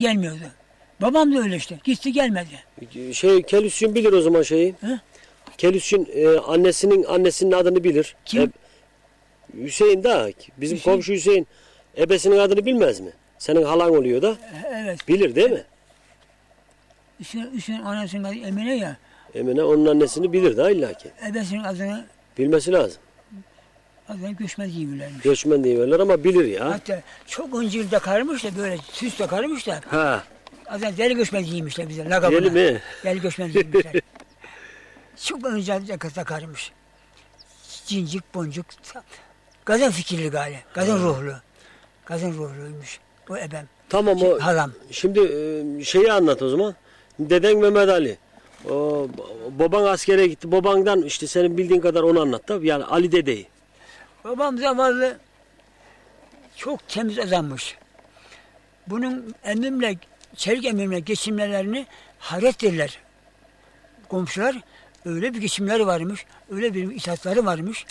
gelmiyordu. Babam da öyle işte. Gitti gelmedi. Şey Kelüsçün bilir o zaman şeyi. He? E, annesinin annesinin adını bilir. Kim? Hüseyin da bizim Hüseyin. komşu Hüseyin ebesinin adını bilmez mi? Senin halan oluyor da E, Evet. bilir değil mi? Hüseyin, Hüseyin anasının adı Emine ya. Emine onun annesini bilir de illa ki. Ebesinin adını, Bilmesi lazım. Adını göçmez diyorlarmış. Göçmen diye verirler ama bilir ya. Hatta çok öncül de karmış da böyle süs de karmış da Ha, adını deli göçmez giymişler bize lakabına. deli mi? Deli göçmez giymişler. çok öncül de takarmış. Cincik boncuk. Gazan fikirli galiba. Gazan ruhlu. Gazan ruhluymuş. O ebem. Tamam o. Halam. Şimdi e, şeyi anlat o zaman. Deden Mehmet Ali. O, baban askere gitti. Babandan işte senin bildiğin kadar onu anlat da. Yani Ali dedeyi. Babam zavallı çok temiz adammış. Bunun emmimle, çelik emmimle geçimlerini hayret derler. Komşular öyle bir geçimleri varmış, öyle bir itaatları varmış,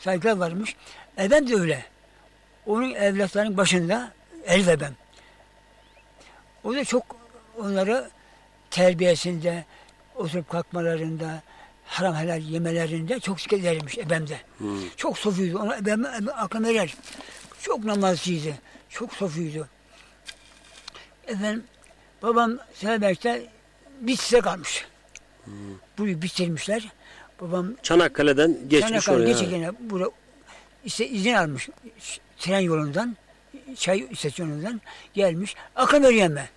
saygılar varmış. Ebem de öyle. Onun evlatlarının başında el ebem. O da çok onları terbiyesinde, oturup kalkmalarında, haram helal yemelerinde çok dikkat edermiş ebemde. Çok sofuydu. Ona ebem, ebem aklıma erer. Çok namazcıydı. Çok sofuydu. Efendim babam Selberk'te Bitlis'e kalmış. Burayı bitirmişler. Babam Çanakkale'den geçmiş Çanakkale oraya. geçerken bura işte izin almış tren yolundan, çay istasyonundan gelmiş. Akın Meryem'e.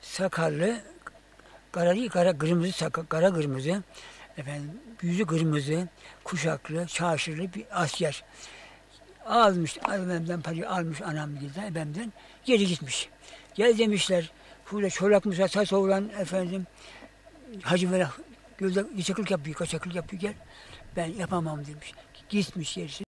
Sakallı, kara, kara kırmızı sakal, kara kırmızı, efendim yüzü kırmızı, kuşaklı, çarşırlı bir asker. Almış, benden parayı almış anam gilden, benden geri gitmiş. Gel demişler, şurada çolak Musa Tasoğlan efendim, Hacı Velah Gölde kaçaklık yapıyor, kaçaklık yapıyor gel. Ben yapamam demiş. Gitmiş gerisi.